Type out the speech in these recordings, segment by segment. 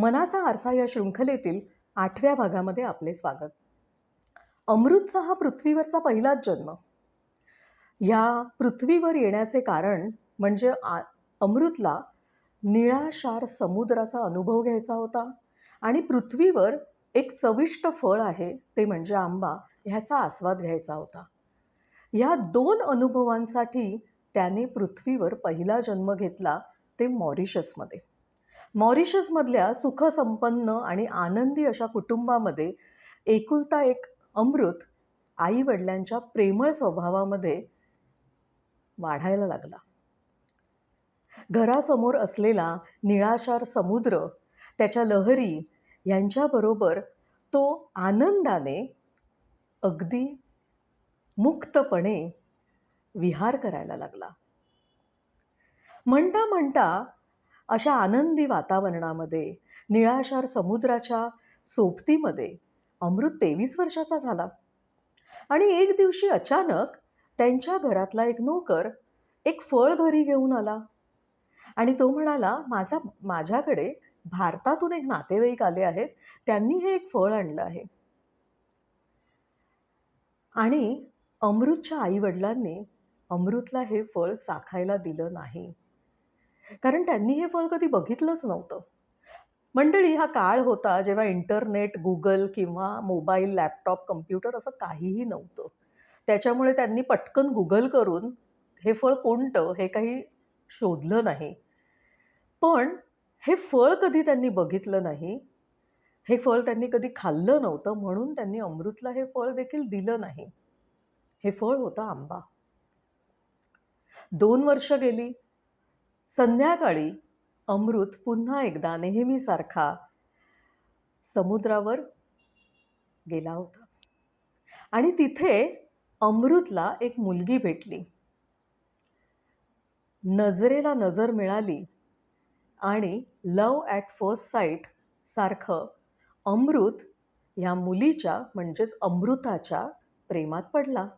मनाचा आरसा या शृंखलेतील आठव्या भागामध्ये आपले स्वागत. अमृतचा हा पृथ्वीवरचा पहिलाच जन्म. या पृथ्वीवर येण्याचे कारण म्हणजे आ अमृतला निळाशार समुद्राचा अनुभव घ्यायचा होता आणि पृथ्वीवर एक चविष्ट फळ आहे ते म्हणजे आंबा ह्याचा आस्वाद घ्यायचा होता. ह्या दोन अनुभवांसाठी त्याने पृथ्वीवर पहिला जन्म घेतला ते मॉरिशसमध्ये. मॉरिशसमधल्या सुखसंपन्न आणि आनंदी अशा कुटुंबामध्ये एकुलता एक अमृत आई वडिलांच्या प्रेमळ स्वभावामध्ये वाढायला लागला. घरासमोर असलेला निळाशार समुद्र त्याच्या लहरी यांच्याबरोबर तो आनंदाने अगदी मुक्तपणे विहार करायला लागला. म्हणता म्हणता अशा आनंदी वातावरणामध्ये निळाशार समुद्राच्या सोबतीमध्ये अमृत तेवीस वर्षाचा झाला. आणि एक दिवशी अचानक त्यांच्या घरातला एक नोकर एक फळ घरी घेऊन आला. आणि तो म्हणाला माझा माझ्याकडे भारतातून एक नातेवाईक आले आहेत. त्यांनी हे एक फळ आणलं आहे. आणि अमृतच्या आईवडिलांनी अमृतला हे फळ चाखायला दिलं नाही. कारण त्यांनी हे फळ कधी बघितलंच नव्हतं. मंडळी हा काळ होता जेव्हा इंटरनेट गुगल किंवा मोबाईल लॅपटॉप कम्प्युटर असं काहीही नव्हतं. त्याच्यामुळे त्यांनी पटकन गुगल करून हे फळ कोणतं हे काही शोधलं नाही. पण हे फळ कधी त्यांनी बघितलं नाही हे फळ त्यांनी कधी खाल्लं नव्हतं म्हणून त्यांनी अमृतला हे फळ देखील दिलं नाही. हे फळ होतं आंबा. दोन वर्ष गेली संध्याकाळी अमृत पुन्हा एकदा नेहमीसारखा समुद्रावर गेला होता. आणि तिथे अमृतला एक मुलगी भेटली. नजरेला नजर मिळाली आणि लव ॲट फर्स्ट साईट सारखं अमृत ह्या मुलीच्या म्हणजेच अमृताच्या प्रेमात पडला.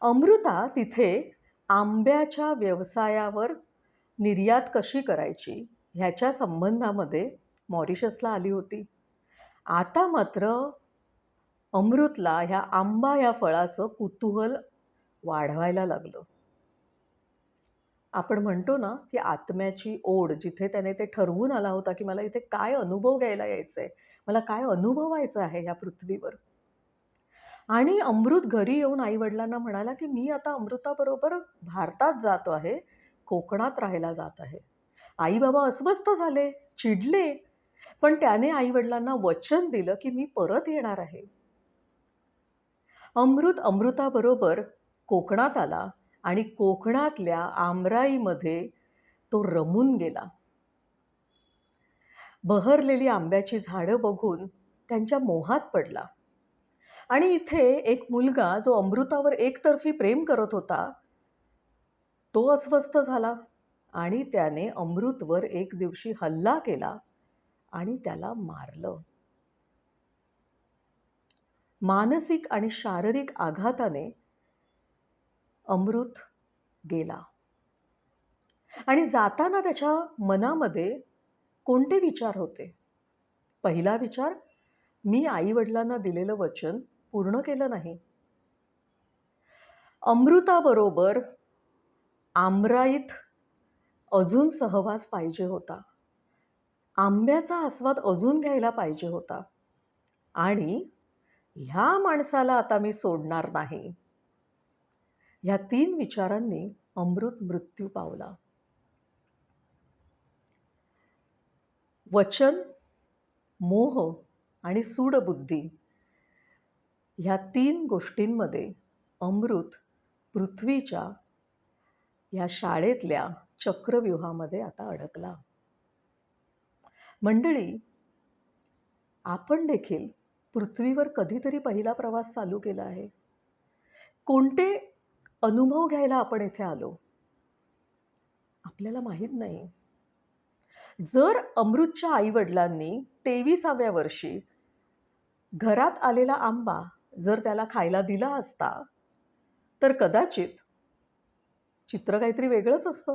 अमृता तिथे आंब्याच्या व्यवसायावर निर्यात कशी करायची ह्याच्या संबंधामध्ये मॉरिशसला आली होती. आता मात्र अमृतला ह्या आंबा या फळाचं कुतूहल वाढवायला लागलं. आपण म्हणतो ना की आत्म्याची ओढ जिथे त्याने ते ठरवून आला होता की मला इथे काय अनुभव घ्यायला यायचं आहे मला काय अनुभवायचं आहे ह्या पृथ्वीवर. आणि अमृत घरी येऊन आईवडिलांना म्हणाला की मी आता अमृताबरोबर भारतात जातो आहे कोकणात राहायला जात आहे. आई बाबा अस्वस्थ झाले चिडले पण त्याने आईवडिलांना वचन दिलं की मी परत येणार आहे. अमृत अमृताबरोबर कोकणात आला आणि कोकणातल्या आमराईमध्ये तो रमून गेला. बहरलेली आंब्याची झाडं बघून त्यांच्या मोहात पडला. आणि इथे एक मुलगा जो अमृतावर एकतर्फी प्रेम करत होता तो अस्वस्थ झाला आणि त्याने अमृतवर एक दिवशी हल्ला केला आणि त्याला मारलं. मानसिक आणि शारीरिक आघाताने अमृत गेला. आणि जाताना त्याच्या मनामध्ये कोणते विचार होते? पहिला विचार मी आईवडिलांना दिलेलं वचन पूर्ण केलं नाही. अमृताबरोबर आमराईत अजून सहवास पाहिजे होता. आंब्याचा आस्वाद अजून घ्यायला पाहिजे होता. आणि ह्या माणसाला आता मी सोडणार नाही. ह्या तीन विचारांनी अमृत मृत्यू पावला. वचन मोह आणि सूडबुद्धी ह्या तीन गोष्टींमध्ये अमृत पृथ्वीच्या ह्या शाळेतल्या चक्रव्यूहामध्ये आता अडकला. मंडळी आपण देखील पृथ्वीवर कधीतरी पहिला प्रवास चालू केला आहे. कोणते अनुभव घ्यायला आपण इथे आलो? आपल्याला माहीत नाही. जर अमृतच्या आईवडिलांनी तेविसाव्या वर्षी घरात आलेला आंबा जर त्याला खायला दिला असता तर कदाचित चित्र काहीतरी वेगळंच असतं.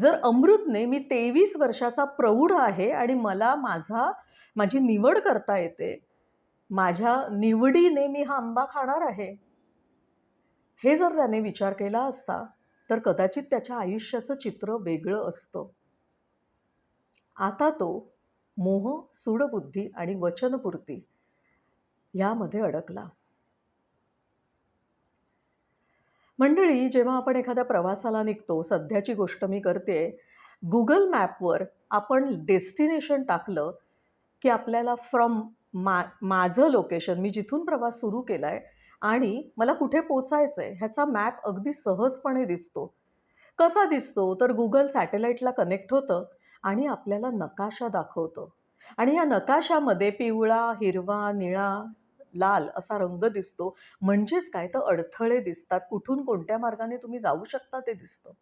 जर अमृतने मी तेवीस वर्षाचा प्रौढ आहे आणि मला माझा माझी निवड करता येते माझ्या निवडीने मी हा आंबा खाणार आहे हे जर त्याने विचार केला असता तर कदाचित त्याच्या आयुष्याचं चित्र वेगळं असतं. आता तो मोह सूडबुद्धी आणि वचनपूर्ती यामध्ये अडकला. मंडळी जेव्हा आपण एखाद्या प्रवासाला निघतो सध्याची गोष्ट मी करते गुगल मॅपवर आपण डेस्टिनेशन टाकलं की आपल्याला फ्रॉम मा माझं लोकेशन मी जिथून प्रवास सुरू केला आहे आणि मला कुठे पोचायचं आहे ह्याचा मॅप अगदी सहजपणे दिसतो. कसा दिसतो? तर गुगल सॅटेलाईटला कनेक्ट होतं आणि आपल्याला नकाशा दाखवतं. आणि या नकाशामध्ये पिवळा हिरवा निळा लाल असा रंग दिसतो. म्हणजेच काय? तर अडथळे दिसतात. कुठून कोणत्या मार्गाने तुम्ही जाऊ शकता ते दिसतं.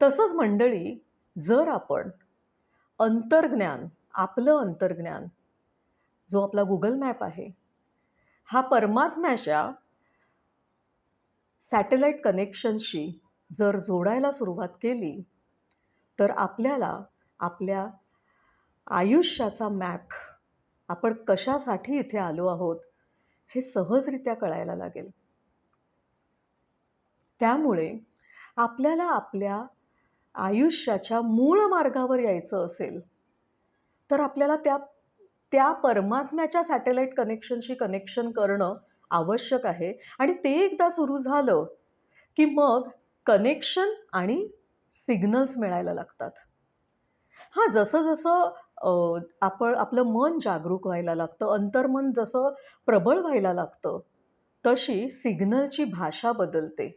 तसंच मंडळी जर आपण अंतर्ज्ञान आपलं अंतर्ज्ञान जो आपला गुगल मॅप आहे हा परमात्म्याच्या सॅटेलाईट कनेक्शनशी जर जोडायला सुरुवात केली तर आपल्याला आपल्या आयुष्याचा मॅप. आपण कशासाठी इथे आलो आहोत? हे सहजरित्या कळायला लागेल. त्यामुळे आपल्याला आपल्या आयुष्याच्या मूळ मार्गावर यायचं असेल तर आपल्याला त्या त्या परमात्म्याच्या सॅटेलाईट कनेक्शनशी कनेक्शन करणं आवश्यक आहे. आणि ते एकदा सुरू झालं की मग कनेक्शन आणि सिग्नल्स मिळायला लागतात. हां जसं जसं आपण आपलं मन जागरूक व्हायला लागतं अंतर्मन जसं प्रबळ व्हायला लागतं तशी सिग्नलची भाषा बदलते.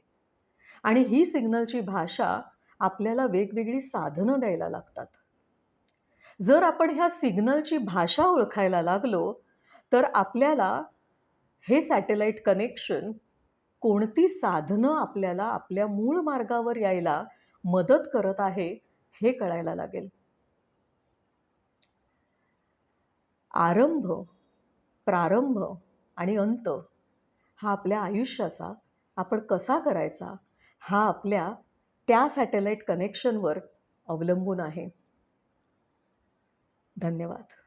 आणि ही सिग्नलची भाषा आपल्याला वेगवेगळी साधनं द्यायला लागतात. जर आपण ह्या सिग्नलची भाषा ओळखायला लागलो तर आपल्याला हे सॅटेलाईट कनेक्शन कोणती साधनं आपल्याला आपल्या मूळ मार्गावर यायला मदत करत आहे हे कळायला लागेल. आरंभ प्रारंभ आणि अंत हा आपल्या आयुष्याचा आपण कसा करायचा हा आपल्या त्या सॅटेलाईट कनेक्शनवर अवलंबून आहे. धन्यवाद.